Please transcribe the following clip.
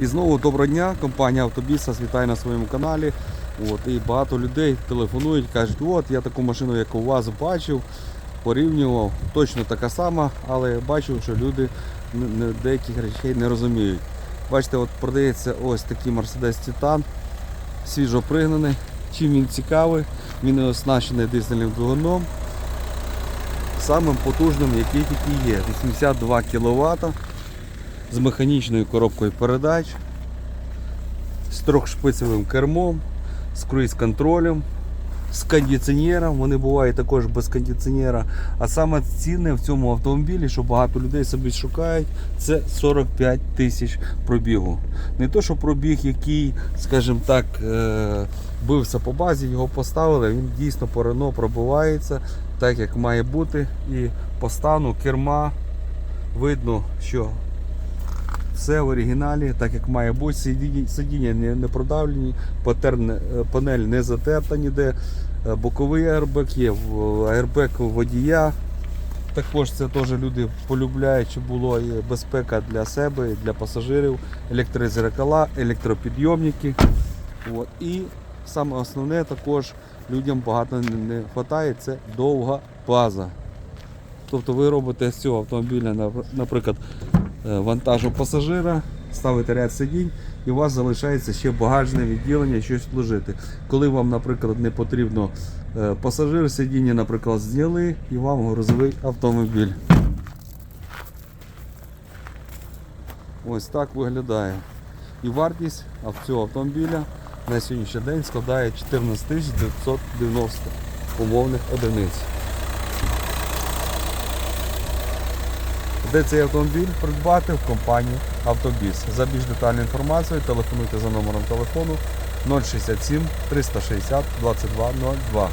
І знову доброго дня, компанія Автобіс вас на своєму каналі. От, і багато людей телефонують, кажуть, от я таку машину, як у вас бачив, порівнював, точно така сама, але бачив, що люди деяких речей не розуміють. Бачите, от продається ось такий Mercedes Titan, свіжо пригнаний. Чим він цікавий, він оснащений дизельним двигуном, самим потужним, який тільки є. 82 кВт з механічною коробкою передач, з трьохшпицевим кермом, з круїз-контролем, з кондиціонером. Вони бувають також без кондиціонера. А саме цінне в цьому автомобілі, що багато людей собі шукають, це 45 тисяч пробігу. Не то, що пробіг, який, скажімо так, е, бився по базі, його поставили, він дійсно по Рено пробивається так, як має бути. І по стану керма видно, що все в оригіналі, так як має бути. Сидіння, не, продавлені, е, панель не затерта ніде. Е, Боковий аербек є, аербек водія. Також це теж люди полюбляють, щоб було і безпека для себе, для пасажирів, електрозеркала, електропідйомники. От. І саме основне також людям багато не, вистачає, це довга база. Тобто ви робите з цього автомобіля, наприклад, вантажу пасажира, ставите ряд сидінь, і у вас залишається ще багажне відділення, щось вложити. Коли вам, наприклад, не потрібно е, пасажир, сидіння, наприклад, зняли і вам грузовий автомобіль. Ось так виглядає. І вартість цього автомобіля на сьогоднішній день складає 14 990 умовних одиниць. Де цей автомобіль придбати в компанії Автобіс. За більш детальною інформацією телефонуйте за номером телефону 067 360 2202.